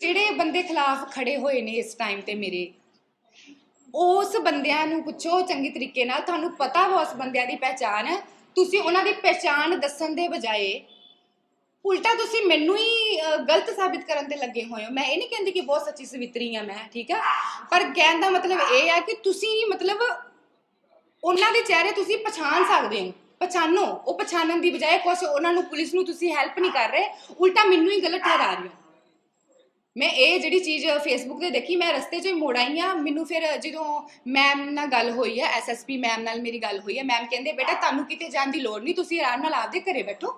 ਜਿਹੜੇ ਬੰਦੇ ਖਿਲਾਫ ਖੜੇ ਹੋਏ ਨੇ ਇਸ ਟਾਈਮ ਤੇ ਮੇਰੇ ਉਸ ਬੰਦਿਆਂ ਨੂੰ ਪੁੱਛੋ ਚੰਗੀ ਤਰੀਕੇ ਨਾਲ ਤੁਹਾਨੂੰ ਪਤਾ ਵਾ ਉਸ ਬੰਦਿਆਂ ਦੀ ਪਹਿਚਾਣ। ਤੁਸੀਂ ਉਹਨਾਂ ਦੀ ਪਹਿਚਾਣ ਦੱਸਣ ਦੇ ਬਜਾਏ ਉਲਟਾ ਤੁਸੀਂ ਮੈਨੂੰ ਹੀ ਅਹ, ਗਲਤ ਸਾਬਿਤ ਕਰਨ ਤੇ ਲੱਗੇ ਹੋਏ ਹੋ। ਮੈਂ ਇਹ ਨਹੀਂ ਕਹਿੰਦੀ ਕਿ ਬਹੁਤ ਸੱਚੀ ਸਵਿਤਰੀ ਆ ਮੈਂ ਠੀਕ ਆ? ਪਰ ਕਹਿਣ ਦਾ ਮਤਲਬ ਇਹ ਆ ਕਿ ਤੁਸੀਂ ਮਤਲਬ ਉਹਨਾਂ ਦੇ ਚਿਹਰੇ ਤੁਸੀਂ ਪਛਾਣ ਸਕਦੇ ਹੋ ਪਛਾਣੋ। ਉਹ ਪਛਾਣਨ ਦੀ ਬਜਾਏ ਕੁਛ ਉਹਨਾਂ ਨੂੰ ਪੁਲਿਸ ਨੂੰ ਤੁਸੀਂ ਹੈਲਪ ਨਹੀਂ ਕਰ ਰਹੇ ਉਲਟਾ ਮੈਨੂੰ ਹੀ ਗਲਤ ਠਹਿਰਾ ਰਹੇ ਹੋ। ਮੈਂ ਇਹ ਜਿਹੜੀ ਚੀਜ਼ ਫੇਸਬੁੱਕ ਤੇ ਦੇਖੀ ਮੈਂ ਰਸਤੇ 'ਚ ਹੀ ਮੋੜ ਆਈ ਆ ਮੈਨੂੰ ਫਿਰ ਜਦੋਂ ਮੈਮ ਨਾਲ ਗੱਲ ਹੋਈ ਹੈ ਐਸਐਸਪੀ ਮੈਮ ਨਾਲ ਮੇਰੀ ਗੱਲ ਹੋਈ ਹੈ ਮੈਮ ਕਹਿੰਦੇ ਬੇਟਾ ਤੁਹਾਨੂੰ ਕਿਤੇ ਜਾਣ ਦੀ ਲੋੜ ਨਹੀਂ ਤੁਸੀਂ ਆਰਾਮ ਨਾਲ ਆਪਦੇ ਘਰੇ ਬੈਠੋ।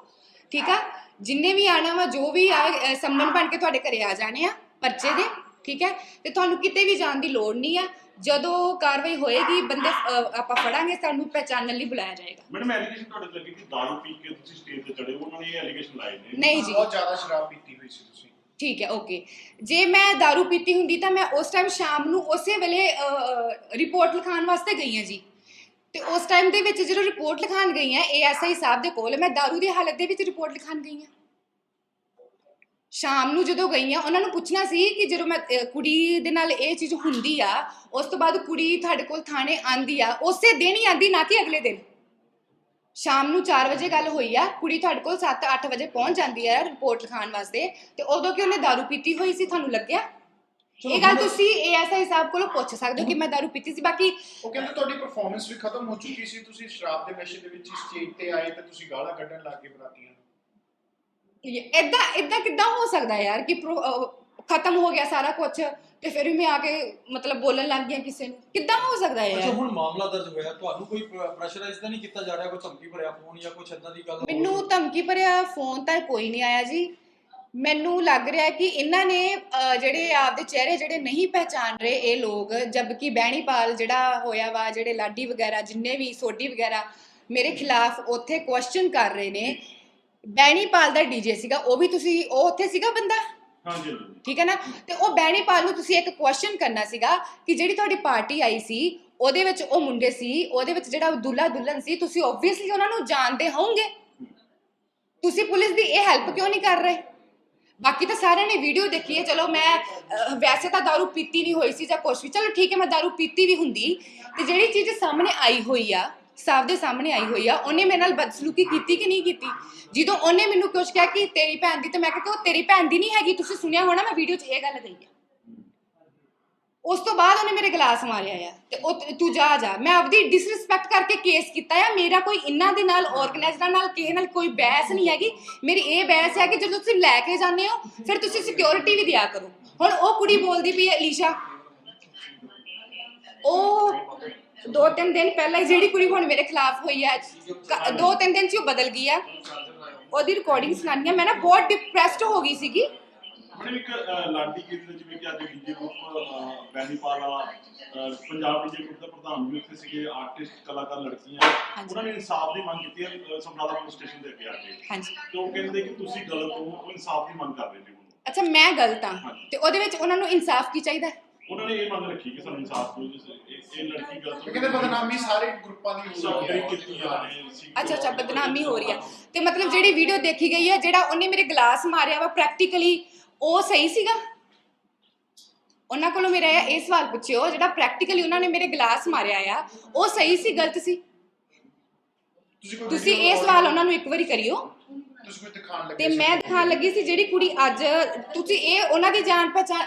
ਠੀਕ ਆ? ਜਿੰਨੇ ਵੀ ਆਣਾ ਵਾ ਜੋ ਵੀ ਆ ਸੰਮਨ ਬਣ ਕੇ ਤੁਹਾਡੇ ਘਰੇ ਆ ਜਾਣੇ ਆ ਪਰਚੇ ਦੇ। ਠੀਕ ਹੈ? ਤੇ ਤੁਹਾਨੂੰ ਕਿਤੇ ਵੀ ਜਾਣ ਦੀ ਲੋੜ ਨਹੀਂ ਆ। ਜਦੋਂ ਕਾਰਵਾਈ ਹੋਏਗੀ ਬੰਦੇ ਆਪਾਂ ਫੜਾਂਗੇ ਤੁਹਾਨੂੰ ਪਹਿਚਾਨਣ ਲਈ ਬੁਲਾਇਆ ਜਾਏਗਾ। ਮੈਡਮ ਐਲੀਗੇਸ਼ਨ ਤੁਹਾਡੇ ਤੇ ਲੱਗੀ ਕਿ ਦਾਰੂ ਪੀ ਕੇ ਤੁਸੀਂ ਸਟੇਜ ਤੇ ਚੜੇ ਹੋ? ਉਹਨਾਂ ਨੇ ਇਹ ਐਲੀਗੇਸ਼ਨ ਲਾਏ ਨੇ। ਨਹੀਂ ਜੀ। ਬਹੁਤ ਜ਼ਿਆਦਾ ਸ਼ਰਾਬ ਪੀਤੀ ਹੋਈ ਸੀ ਤੁਸੀਂ। ਠੀਕ ਹੈ ਓਕੇ ਜੇ ਮੈਂ दारू ਪੀਤੀ ਹੁੰਦੀ ਤਾਂ ਮੈਂ ਉਸ ਟਾਈਮ ਸ਼ਾਮ ਨੂੰ ਉਸੇ ਵੇਲੇ ਰਿਪੋਰਟ ਲਿਖਾਉਣ ਵਾਸਤੇ ਗਈ ਹਾਂ ਜੀ ਤੇ ਉਸ ਟਾਈਮ ਦੇ ਵਿੱਚ ਜਦੋਂ ਰਿਪੋਰਟ ਲਿਖਾਉਣ ਗਈ ਹਾਂ ਏਐਸਆਈ ਸਾਹਿਬ ਦੇ ਕੋਲ ਮੈਂ दारू ਦੀ ਹਾਲਤ ਦੇ ਵਿੱਚ ਰਿਪੋਰਟ ਲਿਖਾਉਣ ਗਈ ਹਾਂ ਸ਼ਾਮ ਨੂੰ ਜਦੋਂ ਗਈ ਆ ਉਹਨਾਂ ਨੂੰ ਪੁੱਛਣਾ ਸੀ ਕਿ ਜਦੋਂ ਮੈਂ ਅਹ, ਕੁੜੀ ਦੇ ਨਾਲ ਇਹ ਚੀਜ਼ ਹੁੰਦੀ ਆ ਉਸ ਤੋਂ ਬਾਅਦ ਕੁੜੀ ਤੁਹਾਡੇ ਕੋਲ ਥਾਣੇ ਆਂਦੀ ਆ ਉਸੇ ਦਿਨ ਹੀ ਆਂਦੀ ਨਾ ਕਿ ਅਗਲੇ ਦਿਨ ਸ਼ਾਮ ਨੂੰ 4 ਵਜੇ ਗੱਲ ਹੋਈ ਆ ਕੁੜੀ ਤੁਹਾਡੇ ਕੋਲ 7-8 ਵਜੇ ਪਹੁੰਚ ਜਾਂਦੀ ਆ ਰਿਪੋਰਟ ਲਿਖਾਉਣ ਵਾਸਤੇ ਤੇ ਉਦੋਂ ਕਿ ਉਹਨੇ ਦਾਰੂ ਪੀਤੀ ਹੋਈ ਸੀ ਤੁਹਾਨੂੰ ਲੱਗਿਆ? ਇਹ ਗੱਲ ਤੁਸੀਂ ਏਐਸਆਈ ਸਾਹਿਬ ਕੋਲੋਂ ਪੁੱਛ ਸਕਦੇ ਹੋ ਕਿ ਮੈਂ ਦਾਰੂ ਪੀਤੀ ਸੀ ਬਾਕੀ ਉਹ ਕਹਿੰਦੇ ਤੁਹਾਡੀ ਪਰਫਾਰਮੈਂਸ ਵੀ ਖਤਮ ਹੋ ਚੁੱਕੀ ਸੀ ਤੁਸੀਂ ਸ਼ਰਾਬ ਦੇ ਨਸ਼ੇ ਦੇ ਵਿੱਚ ਸਟੇਜ ਤੇ ਆਏ ਤੇ ਤੁਸੀਂ ਗਾਲਾਂ ਕੱਢਣ ਲੱਗ ਗਏ ਬਰਾਤੀਆਂ ਇਦਾਂ ਇਦਾਂ ਕਿੱਦਾਂ ਹੋ ਸਕਦਾ ਯਾਰ ਕਿ ਖਤਮ ਹੋ ਗਿਆ ਸਾਰਾ ਕੁਝ ਤੇ ਫਿਰ ਵੀ ਮੈਂ ਆ ਕੇ ਮਤਲਬ ਬੋਲਣ ਲੱਗ ਗਿਆ ਕਿਸੇ ਨੂੰ। ਕਿੱਦਾਂ ਹੋ ਸਕਦਾ ਹੈ? ਅੱਛਾ ਯਾਰ ਹੁਣ ਮਾਮਲਾ ਦਰਜ ਹੋਇਆ ਤੁਹਾਨੂੰ ਕੋਈ ਪ੍ਰੈਸ਼ਰਾਈਜ਼ ਤਾਂ ਨਹੀਂ ਕੀਤਾ ਜਾ ਰਿਹਾ ਕੋਈ ਧਮਕੀ ਭਰਿਆ ਫੋਨ ਜਾਂ ਕੁਝ ਏਦਾਂ ਦੀ ਗੱਲ? ਮੈਨੂੰ ਧਮਕੀ ਭਰਿਆ ਫੋਨ ਤਾਂ ਕੋਈ ਨਹੀਂ ਆਇਆ ਜੀ। ਮੈਨੂੰ ਲੱਗ ਰਿਹਾ ਕਿ ਇਹਨਾਂ ਨੇ ਅਹ, ਜਿਹੜੇ ਆਪਦੇ ਚਿਹਰੇ ਜਿਹੜੇ ਨਹੀਂ ਪਹਿਚਾਨ ਰਹੇ ਇਹ ਲੋਕ ਜਦਕਿ ਬਹਿਣੀਪਾਲ ਜਿਹੜਾ ਹੋਇਆ ਵਾ ਜਿਹੜੇ ਲਾਡੀ ਵਗੈਰਾ ਜਿੰਨੇ ਵੀ ਸੋਢੀ ਵਗੈਰਾ ਮੇਰੇ ਖਿਲਾਫ ਉੱਥੇ ਕੁਐਸਚਨ ਕਰ ਰਹੇ ਨੇ ਬਹਿਣੀਪਾਲ ਦਾ ਡੀਜੇ ਸੀਗਾ ਉਹ ਵੀ ਤੁਸੀਂ ਉਹ ਉੱਥੇ ਸੀਗਾ ਬੰਦਾ? ਹਾਂਜੀ ਹਾਂਜੀ ਠੀਕ ਹੈ ਨਾ ਤੇ ਉਹ ਬਹਿਣੀਪਾਲ ਨੂੰ ਤੁਸੀਂ ਇੱਕ ਕੁਐਸਚਨ ਕਰਨਾ ਸੀਗਾ ਕਿ ਜਿਹੜੀ ਤੁਹਾਡੀ ਪਾਰਟੀ ਆਈ ਸੀ ਉਹਦੇ ਵਿੱਚ ਉਹ ਮੁੰਡੇ ਸੀ ਉਹਦੇ ਵਿੱਚ ਜਿਹੜਾ ਦੁੱਲਾ ਦੁਲਹਨ ਸੀ ਤੁਸੀਂ ਆਬਵੀਅਸਲੀ ਉਹਨਾਂ ਨੂੰ ਜਾਣਦੇ ਹੋਵੋਗੇ ਤੁਸੀਂ ਪੁਲਿਸ ਦੀ ਇਹ ਹੈਲਪ ਕਿਉਂ ਨਹੀਂ ਕਰ ਰਹੇ ਬਾਕੀ ਤਾਂ ਸਾਰਿਆਂ ਨੇ ਵੀਡੀਓ ਦੇਖੀ ਹੈ ਚਲੋ ਮੈਂ ਅਹ, ਵੈਸੇ ਤਾਂ दारू ਪੀਤੀ ਨਹੀਂ ਹੋਈ ਸੀ ਜਾਂ ਕੁਛ ਵੀ ਚਲੋ ਠੀਕ ਹੈ ਮੈਂ दारू ਪੀਤੀ ਵੀ ਹੁੰਦੀ ਤੇ ਜਿਹੜੀ ਚੀਜ਼ ਸਾਹਮਣੇ ਆਈ ਹੋਈ ਆ ਸਾਫ਼ ਦੇ ਸਾਹਮਣੇ ਆਈ ਹੋਈ ਆ। ਉਹਨੇ ਮੇਰੇ ਨਾਲ ਬਦਸਲੂਕੀ ਕੀਤੀ ਕਿ ਨਹੀਂ ਕੀਤੀ? ਜਦੋਂ ਉਹਨੇ ਮੈਨੂੰ ਕੁਛ ਕਿਹਾ ਕਿ ਤੇਰੀ ਭੈਣ ਦੀ, ਤੇ ਮੈਂ ਕਿਹਾ ਕਿ ਉਹ ਤੇਰੀ ਭੈਣ ਦੀ ਨਹੀਂ ਹੈਗੀ, ਤੁਸੀਂ ਸੁਣਿਆ ਹੋਣਾ, ਮੈਂ ਵੀਡੀਓ 'ਚ ਇਹ ਗੱਲ ਕਹੀ ਆ। ਉਸ ਤੋਂ ਬਾਅਦ ਉਹਨੇ ਮੇਰੇ ਗਲਾਸ ਮਾਰਿਆ ਆ। ਤੇ ਉਹ ਤੂੰ ਜਾ ਜਾ। ਮੈਂ ਆਪਦੀ ਡਿਸਰਿਸਪੈਕਟ ਕਰਕੇ ਕੇਸ ਕੀਤਾ ਆ। ਮੇਰਾ ਕੋਈ ਇਹਨਾਂ ਦੇ ਨਾਲ ਆਰਗੇਨਾਈਜ਼ਰਾਂ ਨਾਲ, ਕਿਸੇ ਨਾਲ ਕੋਈ ਬਹਿਸ ਨਹੀਂ ਹੈਗੀ। ਮੇਰੀ ਇਹ ਬਹਿਸ ਹੈ ਕਿ ਜਦੋਂ ਤੁਸੀਂ ਲੈ ਕੇ ਜਾਂਦੇ ਹੋ, ਫਿਰ ਤੁਸੀਂ ਸਿਕਿਉਰਿਟੀ ਵੀ ਦਿਆ ਕਰੋ। ਹੁਣ ਉਹ ਕੁੜੀ ਬੋਲਦੀ ਪਈ ਹੈ ਅਲੀਸ਼ਾ ਉਹ ਦੋ ਤਿੰਨ ਦਿਨ ਪਹਿਲਾਂ ਹੀ ਜਿਹੜੀ ਕੁੜੀ ਹੁਣ ਮੇਰੇ ਖਿਲਾਫ ਹੋਈ ਹੈ ਕ- ਦੋ ਤਿੰਨ ਦਿਨ ਚ ਉਹ ਬਦਲ ਗਈ ਆ। ਉਹਦੀ ਰਿਕਾਰਡਿੰਗ ਸੁਣਾਨੀ ਆ। ਮੈਂ ਨਾ ਬਹੁਤ ਡਿਪਰੈਸਡ ਹੋ ਗਈ ਸੀਗੀ। ਮੈਡਮ ਇੱਕ ਅਹ, ਲਾਡੀ ਗੀਤ ਦੇ ਜਿਵੇਂ ਕਿ ਅੱਜ ਡੀਜੇ ਗਰੁੱਪ ਬੈਨੀਪਾਲ ਵਾਲਾ ਅਹ, ਪੰਜਾਬ ਡੀਜੇ ਗਰੁੱਪ ਦਾ ਪ੍ਰਧਾਨ ਵੀ ਉੱਥੇ ਸੀਗੇ ਆਰਟਿਸਟ ਕਲਾਕਾਰ ਲੜਕੀਆਂ। ਹਾਂਜੀ। ਉਹਨਾਂ ਉਹਨਾਂ ਨੇ ਇਨਸਾਫ ਦੀ ਮੰਗ ਕੀਤੀ ਹੈ ਅਹ, ਸਮਰਾਲਾ ਪੁਲਿਸ ਸਟੇਸ਼ਨ ਦੇ ਅੱਗੇ ਆ ਕੇ। ਹਾਂਜੀ। ਤੇ ਉਹ ਕਹਿੰਦੇ ਕਿ ਤੁਸੀਂ ਗਲਤ ਹੋ ਉਹ ਇਨਸਾਫ ਦੀ ਮੰਗ ਕਰ ਰਹੇ ਨੇ ਹੁਣ। ਅੱਛਾ ਮੈਂ ਗਲਤ ਹਾਂ। ਤੇ ਉਹਦੇ ਵਿੱਚ ਉਹਨਾਂ ਨੂੰ ਇਨਸਾਫ ਕੀ ਚਾਹੀਦਾ? ਹੈ? ਉਹਨਾਂ ਨੇ ਇਹ ਮੰਗ ਰੱਖੀ ਕਿ ਸਾਨੂੰ ਇਨਸਾਫ ਦਿਓ ਜਿਸ- ਇਹ ਇਹ ਲੜਕੀ ਗਲਤ ਉਹ ਕਹਿੰਦੇ ਬਦਨਾਮੀ ਸਾਰੇ ਗਰੁੱਪਾਂ ਦੀ ਹੋ ਰਹੀ ਕੀਤੀ ਹੈ ਜਾ ਰਹੀ ਸੀ ਅੱਛਾ ਅੱਛਾ ਬਦਨਾਮੀ ਹੋ ਰਹੀ ਹੈ। ਤੇ ਮਤਲਬ ਜਿਹੜੀ ਵੀਡੀਓ ਦੇਖੀ ਗਈ ਹੈ ਜਿਹੜਾ ਉਹਨੇ ਮੇਰੇ ਗਲਾਸ ਮਾਰਿਆ ਵਾ ਪ੍ਰੈਕਟੀਕਲੀ ਉਹ ਸਹੀ ਸੀਗਾ? ਉਹਨਾਂ ਕੋਲੋਂ ਮੇਰਾ ਇਹ ਸਵਾਲ ਪੁੱਛਿਓ ਜਿਹੜਾ ਪ੍ਰੈਕਟੀਕਲੀ ਉਹਨਾਂ ਨੇ ਮੇਰੇ ਗਲਾਸ ਮਾਰਿਆ ਆ ਉਹ ਸਹੀ ਸੀ ਗਲਤ ਸੀ? ਤੁਸੀਂ ਕੋਈ ਤੁਸੀਂ video ਇਹ ਸਵਾਲ ਉਹਨਾਂ ਨੂੰ ਇੱਕ ਵਾਰੀ ਕਰਿਓ। ਤੁਸੀਂ ਕੋਈ ਦਿਖਾਣ ਲੱਗੇ ਤੇ ਸੀ ਮੈਂ ਦਿਖਾਣ ਲੱਗੀ ਸੀ ਜਿਹੜੀ ਕੁੜੀ ਅੱਜ ਤੁਸੀਂ ਇਹ ਉਹਨਾਂ ਦੀ ਜਾਣ ਪਹਿਚਾਣ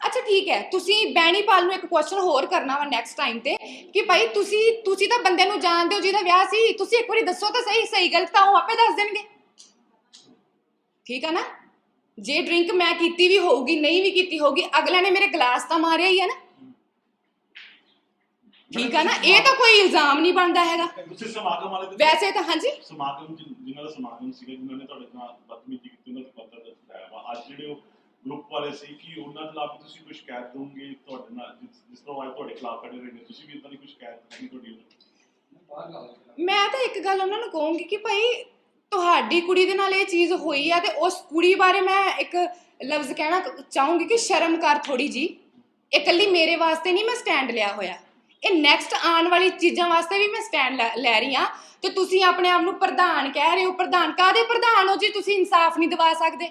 ਅੱਛਾ ਠੀਕ ਹੈ। ਤੁਸੀਂ ਬੈਣੀਪਾਲ ਨੂੰ ਇੱਕ ਕੁਐਸਚਨ ਹੋਰ ਕਰਨਾ ਵਾ ਨੈਕਸਟ ਟਾਈਮ ਤੇ ਕਿ ਭਾਈ ਤੁਸੀਂ ਤੁਸੀਂ ਤਾਂ ਬੰਦੇ ਨੂੰ ਜਾਣਦੇ ਹੋ ਜਿਹਦਾ ਵਿਆਹ ਸੀ ਤੁਸੀਂ ਇੱਕ ਵਾਰੀ ਦੱਸੋ ਤਾਂ ਸਹੀ ਸਹੀ ਗਲਤ ਤਾਂ ਉਹ ਆਪੇ ਦੱਸ ਦੇਣਗੇ। ਠੀਕ ਆ ਨਾ? ਜੇ ਡਰਿੰਕ ਮੈਂ ਕੀਤੀ ਵੀ ਹੋਊਗੀ ਨਹੀਂ ਵੀ ਕੀਤੀ ਹੋਊਗੀ ਅਗਲੇ ਨੇ ਮੇਰੇ ਗਲਾਸ ਤਾਂ ਮਾਰਿਆ ਹੀ ਹੈ ਨਾ। ਠੀਕ ਆ ਨਾ? ਇਹ ਤਾਂ ਕੋਈ ਇਲਜ਼ਾਮ ਨਹੀਂ ਬਣਦਾ ਹੈਗਾ। ਤੁਸੀਂ ਸਮਾਗਮ ਵਾਲੇ ਤੇ- ਵੈਸੇ ਤਾਂ ਹਾਂਜੀ? ਸਮਾਗਮ ਜਿ- ਜਿਨ੍ਹਾਂ ਦਾ ਸਮਾਗਮ ਸੀਗਾ ਜਿਨ੍ਹਾਂ ਨੇ ਤੁਹਾਡੇ ਨਾਲ ਬਦਤਮੀਜ਼ੀ ਕੀਤੀ ਉਹਨਾਂ ਦਾ ਪਤਾ ਦੱਸਿਆ ਵਾ। ਅੱਜ ਜਿਹੜੇ ਉਹ ਗਰੁੱਪ ਵਾਲੇ ਸੀ ਕਿ ਉਹਨਾਂ ਖਿਲਾਫ ਤੁਸੀਂ ਕੋਈ ਸ਼ਿਕਾਇਤ ਦੋਗੇ ਤੁਹਾਡੇ ਨਾਲ, ਜਿਸ ਜਿਸ ਤਰ੍ਹਾਂ ਅੱਜ ਤੁਹਾਡੇ ਖਿਲਾਫ ਖੜੇ ਰਹੇ ਨੇ ਤੁਸੀਂ ਵੀ ਇਦਾਂ ਦੀ ਕੋਈ ਸ਼ਿਕਾਇਤ ਨਹੀਂ ਤੁਹਾਡੀ ਮੈਂ ਤਾਂ ਇੱਕ ਗੱਲ ਉਹਨਾਂ ਨੂੰ ਕਹੂੰਗੀ ਕਿ ਭਾਈ ਤੁਹਾਡੀ ਕੁੜੀ ਦੇ ਨਾਲ ਇਹ ਚੀਜ਼ ਹੋਈ ਆ ਤੇ ਉਸ ਕੁੜੀ ਬਾਰੇ ਮੈਂ ਇੱਕ ਲਫ਼ਜ਼ ਕਹਿਣਾ ਚਾਹੂੰਗੀ ਕਿ ਸ਼ਰਮ ਕਰ ਥੋੜੀ ਜੀ। ਇਹ ਇਕੱਲੀ ਮੇਰੇ ਵਾਸਤੇ ਨਹੀਂ ਮੈਂ ਸਟੈਂਡ ਲਿਆ ਹੋਇਆ। ਇਹ ਨੈਕਸਟ ਆਉਣ ਵਾਲੀ ਚੀਜ਼ਾਂ ਵਾਸਤੇ ਵੀ ਮੈਂ ਸਟੈਂਡ ਲੈ ਰਹੀ ਆ ਤੇ ਤੁਸੀਂ ਆਪਣੇ ਆਪ ਨੂੰ ਪ੍ਰਧਾਨ ਕਹਿ ਰਹੇ ਹੋ, ਪ੍ਰਧਾਨ ਕਾਦੇ ਪ੍ਰਧਾਨ ਹੋ ਜੀ? ਤੁਸੀਂ ਇਨਸਾਫ ਨਹੀਂ ਦਿਵਾ ਸਕਦੇ।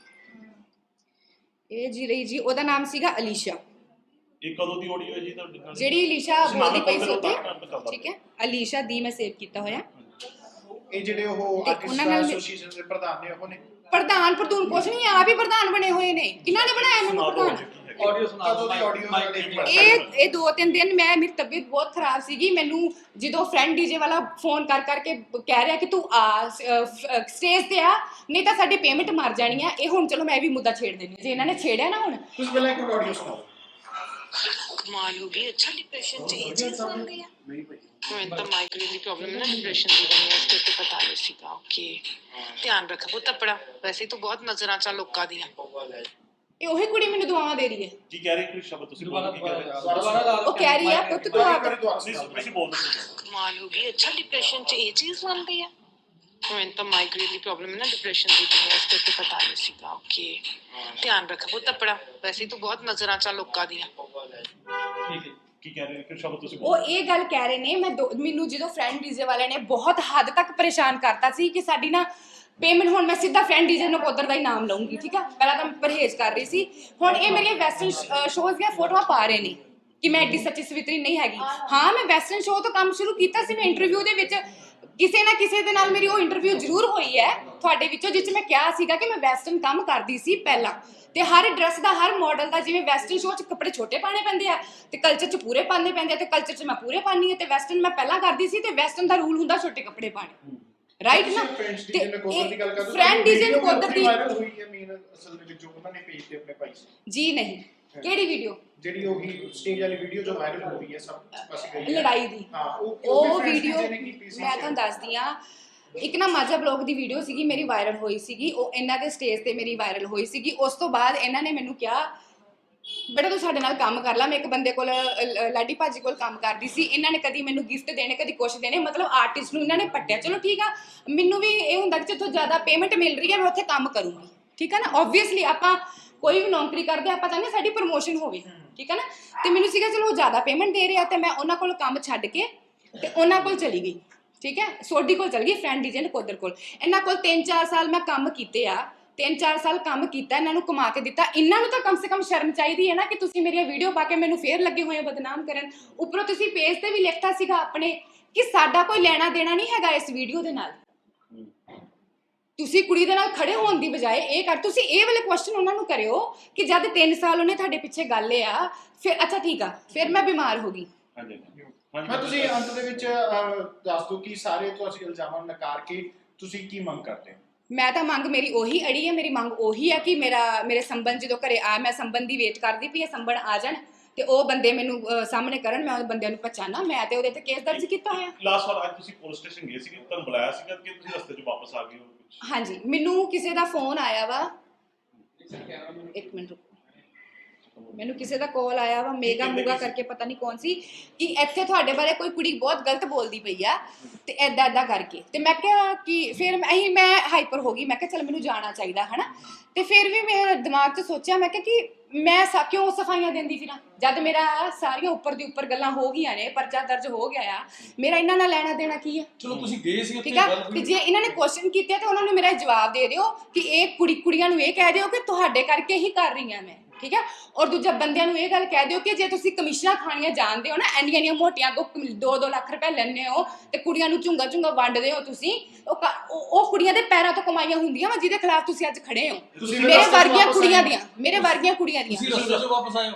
ਇਹ ਜੀ ਰਹੀ ਜੀ ਉਹਦਾ ਨਾਮ ਸੀਗਾ ਅਲੀਸ਼ਾ। ਇਹ ਕਦੋਂ ਦੀ ਆਡੀਓ ਹੈ ਜੀ ਤੁਹਾਡੇ? ਨਾਲ ਜਿਹੜੀ ਅਲੀਸ਼ਾ ਤੁਸੀਂ ਨਾਮ ਬੋਲਦੀ ਪਈ ਸੀ ਉੱਥੇ ਠੀਕ ਹੈ? ਅਲੀਸ਼ਾ ਦੀ ਮੈਂ ਸੇਵ ਕੀਤਾ ਹੋਇਆ। ਇਹ ਜਿਹੜੇ ਉਹ ਤੇ ਆਰਟਿਸਟ ਉਹਨਾਂ ਨਾਲ ਮੈਂ- ਐਸੋਸੀਏਸ਼ਨ ਦੇ ਪ੍ਰਧਾਨ ਨੇ ਉਹ ਨੇ ਪ੍ਰਧਾਨ ਪ੍ਰਧੂਨ ਕੁਛ ਨਹੀਂ ਆਪ ਹੀ ਪ੍ਰਧਾਨ ਬਣੇ ਹੋਏ ਨੇ। ਕਿਹਨਾਂ ਨੇ ਬਣਾਇਆ ਇਹਨਾਂ ਨੂੰ ਸੁਣਾ ਦਿਓ ਪ੍ਰਧਾਨ। ਆਡੀਓ ਸੁਣਾ ਕਦੋਂ ਦੀ audio ਮਾਈਕ ਦੀ ਬਸ। ਇਹ ਇਹ ਦੋ ਤਿੰਨ ਦਿਨ ਮੈਂ ਮੇਰੀ ਤਬੀਅਤ ਬਹੁਤ ਖਰਾਬ ਸੀਗੀ। ਮੈਨੂੰ ਜਦੋਂ ਫਰੈਂਡ ਡੀਜੇ ਵਾਲਾ ਫੋਨ ਕਰ ਕਰਕੇ ਕਹਿ ਰਿਹਾ ਕਿ ਤੂੰ ਆ ਸਟੇਜ ਤੇ ਆ ਨਹੀਂ ਤਾਂ ਸਾਡੀ ਪੇਮੈਂਟ ਮਰ ਜਾਣੀ ਆ। ਇਹ ਹੁਣ ਚਲੋ ਮੈਂ ਇਹ ਵੀ ਮੁੱਦਾ ਛੇੜ ਦੇਣੀ ਆ। ਜੇ ਇਹਨਾਂ ਨੇ ਛੇੜਿਆ ਨਾ ਹੁਣ। ਤੁਸੀਂ ਪਹਿਲਾਂ ਇੱਕ ਆਡੀਓ ਸੁਣਾਓ। ਕਮਾਲ ਹੋ ਗਈ। ਅੱਛਾ ਡਿਪਰੈਸ਼ਨ ਚ ਇਹ ਚੀਜ਼ ਬਣ ਗਈ ਆ। ਨਹੀਂ ਭਾਈ ਮੈਨੂੰ ਤਾਂ ਮਾਈਗ੍ਰੇਨ ਦੀ ਪ੍ਰੋਬਲਮ ਹੈ ਨਾ ਡਿਪਰੈਸ਼ਨ ਦੀ ਸੀਗਾ ਓਕੇ ਧਿਆਨ ਰੱਖ ਉਹ ਤਪੜਾ ਵੈਸੇ ਤਾਂ ਬਹੁਤ ਨਜ਼ਰਾਂ ਚ ਆ ਲੋਕਾਂ ਦੀਆਂ। ਇਹ ਉਹੀ ਕੁੜੀ ਮੈਨੂੰ ਦੁਆਵਾਂ ਦੇ ਰਹੀ ਹੈ। ਕੀ ਕਹਿ ਰਹੇ ਕੋਈ ਸ਼ਬਦ ਤੁਸੀਂ ਬੋਲੋ ਕੀ ਕਹਿ ਰਹੇ ਉਹ ਕਹਿ ਰਹੀ ਆ ਪੁੱਤ ਤੂੰ ਆ ਦੁਬਾਰਾ ਦੁਬਾਰਾ ਨਹੀਂ ਸੁਣਾਓ। ਤੁਸੀਂ ਬੋਲੋ। ਤੁਸੀਂ ਕਮਾਲ ਹੋ ਗਈ ਅੱਛਾ ਡਿਪਰੈਸ਼ਨ ਚ ਇਹ ਚੀਜ਼ ਬਣ ਗਈ ਆ। ਮੈਨੂੰ ਤਾਂ ਮਾਈਗ੍ਰੇਨ ਦੀ ਪ੍ਰੋਬਲਮ ਹੈ ਨਾ ਡਿਪਰੈਸ਼ਨ ਦੀ ਹੈ ਇਸ ਕਰਕੇ ਪਤਾ ਨਹੀਂ ਸੀਗਾ ਓਕੇ ਧਿਆਨ ਰੱਖ ਉਹ ਤਪੜਾ ਵੈਸੇ ਤਾਂ ਬਹੁਤ ਨਜ਼ਰਾਂ ਚ ਆ ਲੋਕਾਂ ਦੀਆਂ। ਠੀਕ ਹੈ। ਕੀ ਕਹਿ ਰਹੇ ਕਿ ਸ਼ਬਦ ਤੁਸੀਂ ਉਹ ਇਹ ਗੱਲ ਕਹਿ ਰਹੇ ਨੇ ਮੈਂ ਦੋ- ਮੈਨੂੰ ਜਦੋਂ ਫਰੈਂਡ ਡੀਜੇ ਵਾਲਿਆਂ ਨੇ ਬਹੁਤ ਹੱਦ ਤੱਕ ਪਰੇਸ਼ਾਨ ਕਰਤਾ ਸੀ ਕਿ ਸਾਡੀ ਨਾ ਪੇਮੈਂਟ ਹੁਣ ਮੈਂ ਸਿੱਧਾ ਫਰੈਂਡ ਡੀਜੇ ਨੂੰ ਉਧਰ ਦਾ ਹੀ ਨਾਮ ਲਵਾਂਗੀ ਠੀਕ ਆ? ਪਹਿਲਾਂ ਤਾਂ ਮੈਂ ਪਰਹੇਜ਼ ਕਰ ਰਹੀ ਸੀ। ਹੁਣ ਇਹ ਮੇਰੀਆਂ ਵੈਸਟਰਨ ਸ਼ੋਜ਼ ਦੀਆਂ ਫੋਟੋਆਂ ਪਾ ਰਹੇ ਨੇ ਕਿ ਮੈਂ ਐਡੀ ਸੱਚੀ ਸਵਿਤਰੀ ਨਹੀਂ ਹੈਗੀ। ਹਾਂ। ਮੈਂ ਵੈਸਟਰਨ ਸ਼ੋਅ ਤੋਂ ਕੰਮ ਸ਼ੁਰੂ ਕੀਤਾ ਸੀ ਮੈਂ ਇੰਟਰਵਿਊ ਦੇ ਵਿੱਚ ਕਿਸੇ ਨਾ ਕਿਸੇ ਦੇ ਨਾਲ ਮੇਰੀ ਉਹ ਇੰਟਰਵਿਊ ਜ਼ਰੂਰ ਹੋਈ ਹੈ ਤੁਹਾਡੇ ਵਿੱਚੋਂ ਜਿਸ 'ਚ ਮੈਂ ਕਿਹਾ ਸੀਗਾ ਕਿ ਮੈਂ ਵੈਸਟਰਨ ਕੰਮ ਕਰਦੀ ਸੀ ਪਹਿਲਾਂ। ਤੇ ਹਰ ਡਰੈਸ ਦਾ ਹਰ ਮਾਡਲ ਦਾ ਜਿਵੇਂ ਵੈਸਟਰਨ ਸ਼ੋਅ 'ਚ ਕੱਪੜੇ ਛੋਟੇ ਪਾਣੇ ਪੈਂਦੇ ਆ ਤੇ ਕਲਚਰ 'ਚ ਪੂਰੇ ਪਾਣੇ ਪੈਂਦੇ ਆ ਤੇ ਕਲਚਰ 'ਚ ਮੈਂ ਪੂਰੇ ਪਾਣੀ ਆ ਤੇ ਵੈਸਟਰਨ ਮੈਂ ਪਹਿਲਾਂ ਕਰਦੀ ਸੀ ਤੇ ਵੈਸਟਰਨ ਦਾ ਰੂਲ ਹੁੰਦਾ ਛੋਟੇ ਕੱਪੜੇ ਪਾਣੇ ਰਾਈਟ ਨਾ? ਕਰਦੇ ਫਰੈਂਡ ਡੀਜੇ ਨੂੰ ਕੋਦਰ ਦੀ ਵਾਇਰਲ ਹੋਈ ਹੈ ਮੇਨ ਅਸਲ ਵਿੱਚ ਜੋ ਉਹਨਾਂ ਨੇ ਪੇਜ ਤੇ ਆਪਣੇ ਪਾਈ ਸੀ। ਜੀ ਨਹੀਂ। ਕਿਹੜੀ ਵੀਡੀਓ ਜਿਹੜੀ ਉਹ ਸਟੇਜ ਵਾਲੀ ਵੀਡੀਓ ਜੋ ਵਾਇਰਲ ਹੋ ਰਹੀ ਹੈ ਸਭ ਪਾਸੇ ਗਈ ਹੈ। ਲੜਾਈ ਦੀ। ਹਾਂ ਉਹ ਉਹ ਵੀਡੀਓ ਮੈਂ ਤੁਹਾਨੂੰ ਦੱਸਦੀ ਆ ਇੱਕ ਨਾ ਮਾਝਾ ਬਲੌਗ ਦੀ ਵੀਡੀਓ ਸੀਗੀ ਮੇਰੀ ਵਾਇਰਲ ਹੋਈ ਸੀਗੀ। ਉਹ ਇਹਨਾਂ ਦੇ ਸਟੇਜ ਤੇ ਮੇਰੀ ਵਾਇਰਲ ਹੋਈ ਸੀਗੀ। ਉਸ ਤੋਂ ਬਾਅਦ ਇਹਨਾਂ ਨੇ ਮੈਨੂੰ ਕਿਹਾ ਬੇਟਾ ਤੂੰ ਸਾਡੇ ਨਾਲ ਕੰਮ ਕਰ ਲੈ। ਮੈਂ ਇੱਕ ਬੰਦੇ ਕੋਲ ਲਾਡੀ ਭਾਜੀ ਕੋਲ ਕੰਮ ਕਰਦੀ ਸੀ। ਇਹਨਾਂ ਨੇ ਕਦੀ ਮੈਨੂੰ ਗਿਫਟ ਦੇਣੇ ਕਦੀ ਕੁਛ ਦੇਣੇ। ਮਤਲਬ ਆਰਟਿਸਟ ਨੂੰ ਇਹਨਾਂ ਨੇ ਪੱਟਿਆ। ਚਲੋ ਠੀਕ ਆ। ਮੈਨੂੰ ਵੀ ਇਹ ਹੁੰਦਾ ਕਿ ਜਿੱਥੋਂ ਜ਼ਿਆਦਾ ਪੇਮੈਂਟ ਮਿਲ ਰਹੀ ਹੈ ਮੈਂ ਉੱਥੇ ਕੰਮ ਕਰੂੰਗੀ। ਠੀਕ ਆ ਨਾ? ਆਬਵੀਅਸਲੀ ਆਪਾਂ ਕੋਈ ਵੀ ਨੌਕਰੀ ਕਰਦੇ ਆਪਾਂ ਚਾਹੁੰਦੇ ਸਾਡੀ ਪ੍ਰਮੋਸ਼ਨ ਹੋਵੇ ਠੀਕ ਆ ਨਾ? ਤੇ ਮੈਨੂੰ ਸੀਗਾ ਚਲੋ ਉਹ ਜ਼ਿਆਦਾ ਪੇਮੈਂਟ ਦੇ ਰਿਹਾ ਤੇ ਮੈਂ ਉਹਨਾਂ ਕੋਲ ਕੰਮ ਛੱਡ ਕੇ ਤੇ ਉਹਨਾਂ ਕੋਲ ਚਲੀ ਗਈ ਠੀਕ ਹੈ ਸੋਡੀ ਕੋਲ ਚਲ ਗਈ ਫਰੈਂਡ ਡੀਜੇ ਨਕੋਦਰ ਕੋਲ। ਇਹਨਾਂ ਕੋਲ 3-4 ਸਾਲ ਮੈਂ ਕੰਮ ਕੀਤੇ ਆ 3-4 ਸਾਲ ਕੰਮ ਕੀਤਾ ਇਹਨਾਂ ਨੂੰ ਕਮਾ ਕੇ ਦਿੱਤਾ। ਇਹਨਾਂ ਨੂੰ ਤਾਂ ਕਮ ਸੇ ਕਮ ਸ਼ਰਮ ਚਾਹੀਦੀ ਹੈ ਨਾ ਕਿ ਤੁਸੀਂ ਮੇਰੀਆਂ ਵੀਡੀਓ ਪਾ ਕੇ ਮੈਨੂੰ ਫੇਰ ਲੱਗੇ ਹੋਏ ਹੋ ਬਦਨਾਮ ਕਰਨ। ਉੱਪਰੋਂ ਤੁਸੀਂ ਪੇਜ ਤੇ ਵੀ ਲਿਖਤਾ ਸੀਗਾ ਆਪਣੇ ਕਿ ਸਾਡਾ ਕੋਈ ਲੈਣਾ ਦੇਣਾ ਨਹੀਂ ਹੈਗਾ ਇਸ ਵੀਡੀਓ ਦੇ ਨਾਲ। ਤੁਸੀਂ ਕੁੜੀ ਦੇ ਨਾਲ ਖੜੇ ਹੋਣ ਦੀ ਬਜਾਏ ਇਹ ਕਰ ਤੁਸੀਂ ਇਹ ਵਾਲੇ ਕੁਐਸਚਨ ਉਹਨਾਂ ਨੂੰ ਕਰਿਓ ਕਿ ਜਦ 3 ਸਾਲ ਉਹਨੇ ਤੁਹਾਡੇ ਪਿੱਛੇ ਗੱਲ ਆ ਫਿਰ ਅੱਛਾ ਠੀਕ ਆ ਫਿਰ ਮੈਂ ਬਿਮਾਰ ਹੋ ਗਈ। ਹਾਂਜੀ ਮੈਂ ਤੁਸੀਂ ਅੰਤ ਦੇ ਵਿੱਚ ਅਹ, ਦੱਸ ਦਿਓ ਕਿ ਸਾਰੇ ਤੁਸੀਂ ਇਲਜ਼ਾਮਾਂ ਨਕਾਰ ਕੇ ਤੁਸੀਂ ਕੀ ਮੰਗ ਕਰਦੇ ਹੋ? ਮੈਂ ਤਾਂ ਮੰਗ ਮੇਰੀ ਉਹੀ ਅੜੀ ਹੈ ਮੇਰੀ ਮੰਗ ਉਹੀ ਹੈ ਕਿ ਮੇਰਾ ਮੇਰੇ ਸੰਬੰਧ ਜਦੋਂ ਘਰੇ ਆ ਮੈਂ ਸੰਬੰਧ ਦੀ ਵੇਟ ਕਰਦੀ ਪਈ ਹੈ ਸੰਬੰਧ ਆ ਜਾਣ। ਤੇ ਉਹ ਬੰਦੇ ਮੈਨੂੰ ਅਹ, ਸਾਹਮਣੇ ਕਰਨ ਮੈਂ ਉਹ ਬੰਦਿਆਂ ਨੂੰ ਪਛਾਣਾ। ਮੈਂ ਤੇ ਉਹਦੇ ਤੇ ਕੇਸ ਦਰਜ ਕੀਤਾ ਹੋਇਆ। ਲਾਸਟ ਵਾਰ ਅੱਜ ਤੁਸੀਂ ਪੁਲਿਸ ਸਟੇਸ਼ਨ ਗਏ ਸੀ ਤੁਹਾਨੂੰ ਬੁਲਾਇਆ ਸੀਗਾ ਕਿ ਤੁਸੀਂ ਰਸਤੇ 'ਚ ਵਾਪਸ ਆ ਗਏ ਹੋ ਕੁਝ ਹਾਂਜੀ ਮੈਨੂੰ ਕਿਸੇ ਦਾ ਫੋਨ ਆਇਆ ਵਾ। ਇੱਕ ਮਿੰਟ ਰੁਕੋ। ਮੈਨੂੰ ਕਿਸੇ ਦਾ ਕਾਲ ਆਇਆ ਵਾ ਮੇਗਾ ਮੂਗਾ? ਕਰਕੇ ਪਤਾ ਨਹੀਂ ਕੌਣ ਸੀ ਕਿ ਇੱਥੇ ਤੁਹਾਡੇ ਬਾਰੇ ਕੋਈ ਕੁੜੀ ਬਹੁਤ ਗਲਤ ਬੋਲਦੀ ਪਈ ਆ ਤੇ ਐਦਾਂ ਐਦਾਂ ਕਰਕੇ। ਤੇ ਮੈਂ ਕਿਹਾ ਕਿ ਫਿਰ ਮੈਂ ਹੀ ਮੈਂ ਹਾਈਪਰ ਹੋ ਗਈ। ਮੈਂ ਕਿਹਾ ਚਲ ਮੈਨੂੰ ਜਾਣਾ ਚਾਹੀਦਾ ਹਨਾ? ਤੇ ਫਿਰ ਵੀ ਮੇਰੇ ਦਿਮਾਗ 'ਚ ਸੋਚਿਆ ਮੈਂ ਕਿਹਾ ਕਿ ਮੈਂ ਸਾ ਕਿਉਂ ਸਫਾਈਆਂ ਦਿੰਦੀ ਫਿਰਾਂ? ਜਦ ਮੇਰਾ ਸਾਰੀਆਂ ਉੱਪਰ ਦੀ ਉੱਪਰ ਗੱਲਾਂ ਹੋ ਗਈਆਂ ਨੇ ਪਰਚਾ ਦਰਜ ਹੋ ਗਿਆ ਆ ਮੇਰਾ ਇਹਨਾਂ ਨਾਲ ਲੈਣਾ ਦੇਣਾ ਕੀ ਆ? ਚਲੋ ਤੁਸੀਂ ਗਏ ਸੀ ਉੱਥੇ ਆ? ਗੱਲ ਤੇ। ਜੇ ਇਹਨਾਂ ਨੇ ਕੁਐਸਚਨ ਕੀਤੇ ਆ ਤੇ ਉਹਨਾਂ ਨੂੰ ਮੇਰਾ ਜਵਾਬ ਦੇ ਦਿਓ ਕਿ ਇਹ ਕੁੜੀ ਕੁੜੀਆਂ ਨੂੰ ਇਹ ਕਹਿ ਦਿਓ ਕਿ ਤੁਹਾਡੇ ਕਰਕੇ ਹੀ ਕਰ ਰਹੀ ਹਾਂ ਮੈਂ। ਠੀਕ ਹੈ ਔਰ ਦੂਜਾ ਬੰਦਿਆਂ ਨੂੰ ਇਹ ਗੱਲ ਕਹਿ ਦਿਓ ਕਿ ਜੇ ਤੁਸੀਂ ਕਮਿਸ਼ਨਾਂ ਖਾਣੀਆਂ ਜਾਣਦੇ ਹੋ ਨਾ ਇੰਨੀਆਂ ਇੰਨੀਆਂ ਮੋਟੀਆਂ ਕੋ 2-2 ਲੱਖ ਰੁਪਏ ਲੈਣੇ ਹੋ ਤੇ ਕੁੜੀਆਂ ਨੂੰ ਝੁੰਗਾ ਝੁੰਗਾ ਵੰਡਦੇ ਹੋ ਤੁਸੀਂ ਉਹ ਉਹ ਕੁੜੀਆਂ ਦੇ ਪੈਰਾਂ ਤੋਂ ਕਮਾਈਆਂ ਹੁੰਦੀਆਂ ਵਾ ਜਿਹਦੇ ਖਿਲਾਫ ਤੁਸੀਂ ਅੱਜ ਖੜੇ ਹੋ। ਮੇਰੇ ਵਰਗੀਆਂ ਕੁੜੀਆਂ। ਦੀਆਂ ਮੇਰੇ ਵਰਗੀਆਂ ਕੁੜੀਆਂ ਦੀਆਂ। ਤੁਸੀਂ ਰਸਤੇ 'ਚ ਵਾਪਸ ਆਏ ਹੋ।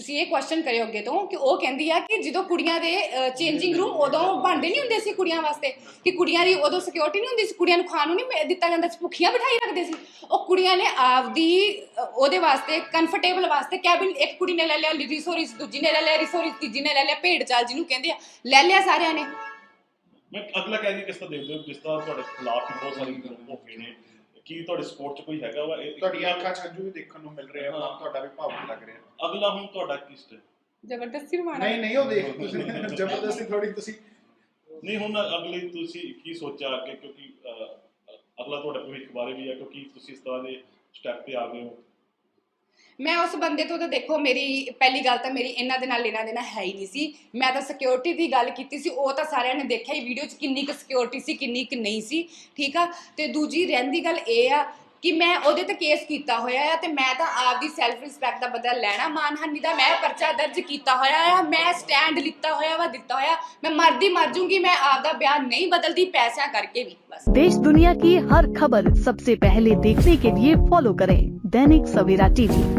ਤੁਸੀਂ ਇਹ ਕੁਐਸਚਨ ਕਰਿਓ ਅੱਗੇ ਤੋਂ ਕਿ ਉਹ ਕਹਿੰਦੀ ਆ ਕਿ ਜਦੋਂ ਕੁੜੀਆਂ ਦੇ ਚੇਂਜਿੰਗ ਰੂਮ ਉਦੋਂ ਬਣਦੇ ਨਹੀਂ ਹੁੰਦੇ ਸੀ ਕੁੜੀਆਂ ਵਾਸਤੇ ਕਿ ਕੁੜੀਆਂ ਦੀ ਉਦੋਂ ਸਿਕਿਉਰਿਟੀ ਨਹੀਂ ਹੁੰਦੀ ਸੀ ਕੁੜੀਆਂ ਨੂੰ ਖਾਣ ਨੂੰ ਨਹੀਂ ਮਿ- ਦਿੱਤਾ ਜਾਂਦਾ ਸੀ ਭੁੱਖੀਆਂ ਬਿਠਾਈ ਰੱਖਦੇ ਸੀ। ਉਹ ਕੁੜੀਆਂ ਨੇ ਆਪਦੀ ਅ, ਉਹਦੇ ਵਾਸਤੇ ਕੰਫਰਟੇਬਲ ਵਾਸਤੇ ਕੈਬਿਨ ਇੱਕ ਕੁੜੀ ਨੇ ਲੈ ਲਿਆ ਰਿਸੋਰਿਸ ਦੂਜੀ ਨੇ ਲੈ ਲਿਆ ਰਿਸੋਰਿਸ ਤੀਜੀ ਨੇ ਲੈ ਲਿਆ ਭੇਡ ਚਾਲ ਜਿਹਨੂੰ ਕਹਿੰਦੇ ਆ ਲੈ ਲਿਆ ਸਾਰਿਆਂ ਨੇ। ਮੈਂ ਅਗਲਾ ਕਹਿੰਦੀ ਕਿਸ ਤਰ੍ਹਾਂ ਦੇਖਦੇ ਹੋ ਜਿਸ ਤਰ੍ਹਾਂ ਤੁਹਾਡੇ ਖਿਲਾਫ ਵੀ ਬਹੁਤ ਸਾਰੇ ਗਰੁੱਪ ਹੋ ਗਏ ਨੇ ਕੀ ਤੁਹਾਡੇ ਸਪੋਰਟ 'ਚ ਕੋਈ ਹੈਗਾ ਵਾ? ਇਹ- ਤੁਹਾਡੀਆਂ ਅੱਖਾਂ 'ਚ ਹੰਝੂ ਵੀ ਦੇਖਣ ਨੂੰ ਮਿਲ ਰਹੇ ਆ ਮਨ ਤੁਹਾਡਾ ਵੀ ਭਾਵੁਕ ਲੱਗ ਰਿਹਾ। ਅਗਲਾ ਹੁਣ ਤੁਹਾਡਾ ਕਿਸ ਤੇ? ਜ਼ਬਰਦਸਤੀ ਰਵਾਨਾ ਨਹੀਂ ਨਹੀਂ ਉਹ ਦੇਖ ਤੁਸੀਂ ਜ਼ਬਰਦਸਤੀ ਥੋੜੀ ਤੁਸੀਂ ਨਹੀਂ ਹੁਣ ਅਗਲੇ ਤੁਸੀਂ ਕੀ ਸੋਚਿਆ ਅੱਗੇ? ਕਿਉਂਕਿ ਅਗਲਾ ਤੁਹਾਡਾ ਭਵਿੱਖ ਬਾਰੇ ਵੀ ਹੈ ਕਿਉਂਕਿ ਤੁਸੀਂ ਇਸ ਤਰ੍ਹਾਂ ਦੇ ਸਟੈਪ ਤੇ ਆ ਗਏ ਹੋ। ਮੈਂ ਉਸ ਬੰਦੇ ਤੋਂ ਤਾਂ ਦੇਖੋ ਮੇਰੀ ਪਹਿਲੀ ਗੱਲ ਤਾਂ ਮੇਰੀ ਇਹਨਾਂ ਦੇ ਨਾਲ ਲੈਣਾ ਦੇਣਾ ਹੈ ਹੀ ਨਹੀਂ ਸੀ ਮੈਂ ਤਾਂ ਸਿਕਿਉਰਿਟੀ ਦੀ ਗੱਲ ਕੀਤੀ ਸੀ ਉਹ ਤਾਂ ਸਾਰਿਆਂ ਨੇ ਦੇਖਿਆ ਹੀ ਵੀਡੀਓ 'ਚ ਕਿੰਨੀ ਕੁ ਸਿਕਿਉਰਿਟੀ ਸੀ ਕਿੰਨੀ ਕੁ ਨਹੀਂ ਸੀ ਠੀਕ ਆ ਤੇ ਦੂਜੀ ਰਹਿੰਦੀ ਗੱਲ ਇਹ ਆ ਕਿ ਮੈਂ ਉਹਦੇ ਤੇ ਕੇਸ ਕੀਤਾ ਹੋਇਆ ਆ ਤੇ ਮੈਂ ਤਾਂ ਆਪਦੀ ਸੈਲਫ ਰਿਸਪੈਕਟ ਦਾ ਬਦਲਾ ਲੈਣਾ ਮਾਨਹਾਨੀ ਦਾ ਮੈਂ ਪਰਚਾ ਦਰਜ ਕੀਤਾ ਹੋਇਆ ਆ ਮੈਂ ਸਟੈਂਡ ਲਿੱਤਾ ਹੋਇਆ ਵਾ ਦਿੱਤਾ ਹੋਇਆ ਮੈਂ ਮਰਦੀ ਮਰ ਜੂੰਗੀ ਮੈਂ ਆਪਦਾ ਬਿਆਨ ਨਹੀਂ ਬਦਲਦੀ ਪੈਸਿਆਂ ਕਰਕੇ ਵੀ ਬਸ देश दुनिया की हर खबर सबसे पहले देखने के लिए फॉलो करें दैनिक सवेरा टीवी